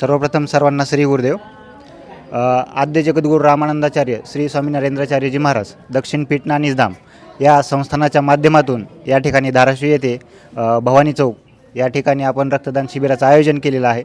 सर्वप्रथम सर्वांना श्री गुरुदेव. आद्य जगद्गुरू रामानंदाचार्य श्री स्वामी नरेंद्राचार्यजी महाराज दक्षिण पीठ ना निजधाम या संस्थानाच्या माध्यमातून या ठिकाणी धाराशिव येथे भवानी चौक या ठिकाणी आपण रक्तदान शिबिराचं आयोजन केलेलं आहे.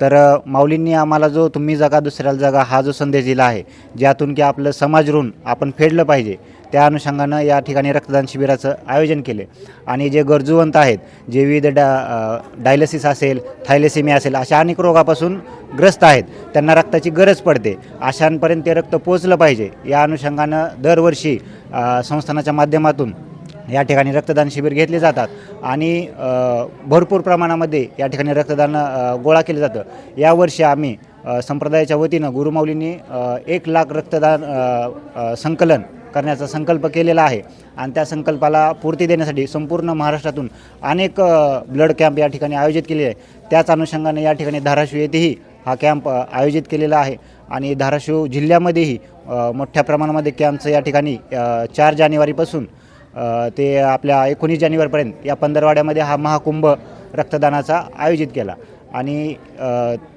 तर माऊलींनी आम्हाला जो तुम्ही जगा दुसऱ्याला जगा हा जो संदेश दिला आहे ज्यातून की आपलं समाज ऋण आपण फेडलं पाहिजे त्या अनुषंगानं या ठिकाणी रक्तदान शिबिराचं आयोजन केले. आणि जे गरजूवंत आहेत जे विविध डा डायलिसिस असेल थायलेसिमी असेल अशा अनेक रोगापासून ग्रस्त आहेत त्यांना रक्ताची गरज पडते. अशांपर्यंत ते रक्त पोचलं पाहिजे. या अनुषंगानं दरवर्षी संस्थानाच्या माध्यमातून या ठिकाणी रक्तदान शिबिर घेतले जातात आणि भरपूर प्रमाणामध्ये या ठिकाणी रक्तदान गोळा केलं जातं. यावर्षी आम्ही संप्रदायाच्या वतीनं गुरुमाऊलींनी एक लाख रक्तदान संकलन करण्याचा संकल्प केलेला आहे. आणि त्या संकल्पाला पूर्ती देण्यासाठी संपूर्ण महाराष्ट्रातून अनेक ब्लड कॅम्प या ठिकाणी आयोजित केले आहे त्याच अनुषंगाने या ठिकाणी धाराशिव येथेही हा कॅम्प आयोजित केलेला आहे. आणि धाराशिव जिल्ह्यामध्येही मोठ्या प्रमाणामध्ये कॅम्पचं या ठिकाणी चार जानेवारीपासून ते आपल्या एकोणीस जानेवारीपर्यंत या पंधरवाड्यामध्ये हा महाकुंभ रक्तदानाचा आयोजित केला. आणि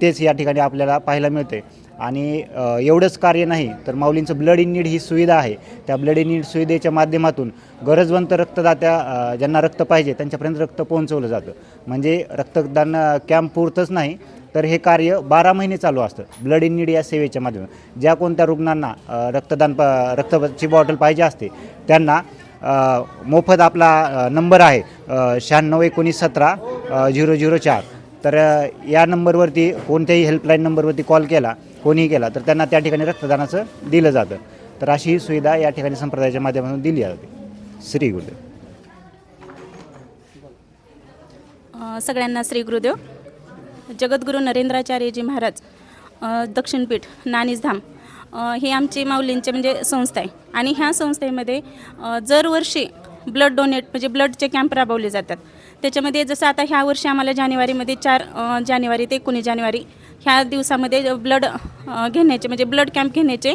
तेच या ठिकाणी आपल्याला पाहायला मिळते आणि एवढंच कार्य नाही तर माऊलींचं ब्लड इन नीड ही सुविधा आहे. त्या ब्लड इन नीड सुविधेच्या माध्यमातून गरजवंत रक्तदात्या ज्यांना रक्त पाहिजे त्यांच्यापर्यंत रक्त पोहोचवलं जातं. म्हणजे रक्तदान कॅम्प पुरतंच नाही तर हे कार्य बारा महिने चालू असतं ब्लड इन नीड या सेवेच्या माध्यमातून. ज्या कोणत्या रुग्णांना रक्तदान प रक्ताची बॉटल पाहिजे असते त्यांना मोफत आपला नंबर आहे शहाण्णव एकोणीस सतरा झिरो झिरो चार. तर या नंबरवरती कोणत्याही हेल्पलाईन नंबरवरती कॉल केला कोणीही केला तर त्यांना त्या ठिकाणी रक्तदानाचं दिलं जातं. तर अशी ही सुविधा या ठिकाणी संप्रदायाच्या माध्यमातून दिली जाते. श्री गुरुदेव. सगळ्यांना श्री गुरुदेव. जगद्गुरू नरेंद्राचार्यजी महाराज दक्षिणपीठ नानीजधाम ही आमची माऊलींचे म्हणजे संस्था आहे. आणि ह्या संस्थेमध्ये दरवर्षी ब्लड डोनेट म्हणजे ब्लडचे कॅम्प राबवले जातात. त्याच्यामध्ये जसं आता ह्या वर्षी आम्हाला जानेवारीमध्ये चार जानेवारी ते एकोणीस जानेवारी ह्या दिवसामध्ये ब्लड घेण्याचे म्हणजे ब्लड कॅम्प घेण्याचे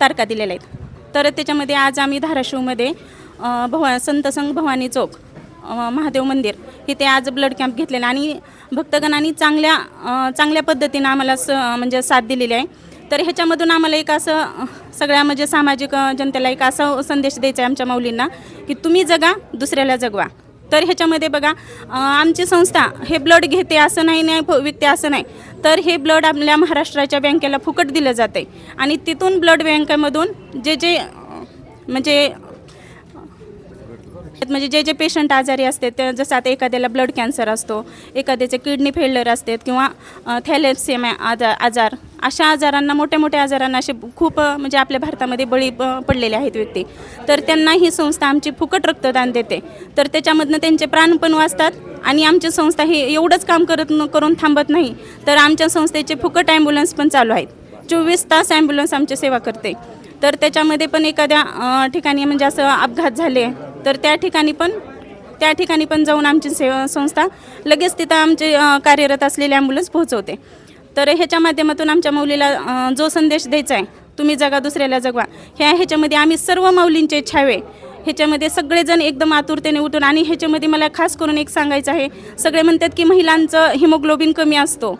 तारखा दिलेल्या आहेत. तर त्याच्यामध्ये आज आम्ही धाराशिवमध्ये भवा भवा संतसंग भवानी चौक महादेव मंदिर इथे आज ब्लड कॅम्प घेतलेला आणि भक्तगणांनी चांगल्या चांगल्या पद्धतीनं आम्हाला स म्हणजे साथ दिलेली आहे. तर ह्याच्यामधून आम्हाला एक असं सगळ्या म्हणजे सामाजिक जनतेला एक असा संदेश द्यायचा आहे आमच्या माऊलींना की तुम्ही जगा दुसऱ्याला जगवा. तर ह्याच्यामध्ये बघा आमची संस्था हे ब्लड घेते असं नाही नाही विकते असं नाही. तर हे ब्लड आपल्या महाराष्ट्राच्या बँकेला फुकट दिलं जाते आणि तिथून ब्लड बँकेमधून जे जे म्हणजे म्हणजे जे जे पेशंट आजारी असते ते जसं आता एखाद्याला ब्लड कॅन्सर असतो एखाद्याचे किडनी फेल्युअर असतात किंवा थॅलेसेमिया आजार आजार अशा आजारांना मोठ्या मोठ्या आजारांना असे खूप म्हणजे आपल्या भारतामध्ये बळी प- पडलेले आहेत व्यक्ती. तर त्यांना ही संस्था आमची फुकट रक्तदान देते. तर त्याच्यामधनं त्यांचे प्राण पण वाचतात आणि आमची संस्था ही एवढंच काम करत करून थांबत नाही. तर आमच्या संस्थेचे फुकट ॲम्ब्युलन्स पण चालू आहेत. चोवीस तास ॲम्ब्युलन्स आमची सेवा करते. तर त्याच्यामध्ये पण एखाद्या ठिकाणी म्हणजे असं अपघात झाले तर त्या ठिकाणी पण त्या ठिकाणी पण जाऊन आमची सेवा संस्था लगेच तिथं आमचे कार्यरत असलेले ॲम्ब्युलन्स पोहोचवते. तर ह्याच्या माध्यमातून आमच्या माऊलीला जो संदेश द्यायचा आहे तुम्ही जगा दुसऱ्याला जगवा. ह्या ह्याच्यामध्ये आम्ही सर्व माऊलींचे छावे. ह्याच्यामध्ये सगळेजण एकदम आतुरतेने उठून आणि ह्याच्यामध्ये मला खास करून एक सांगायचं आहे सगळे म्हणतात की महिलांचं हिमोग्लोबिन कमी असतो.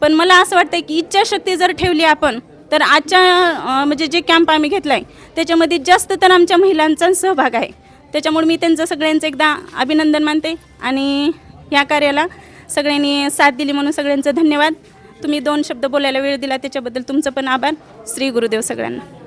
पण मला असं वाटतं की इच्छाशक्ती जर ठेवली आपण तर आजच्या म्हणजे जे कॅम्प आम्ही घेतला आहे त्याच्यामध्ये जास्त तर आमच्या महिलांचा सहभाग आहे. त्याच्यामुळे मी त्यांचं सगळ्यांचं एकदा अभिनंदन मानते आणि ह्या कार्याला सगळ्यांनी साथ दिली म्हणून सगळ्यांचं धन्यवाद. तुम्ही दोन शब्द बोलायला वेळ दिला त्याच्याबद्दल तुमचं पण आभार. श्री गुरुदेव सगळ्यांना.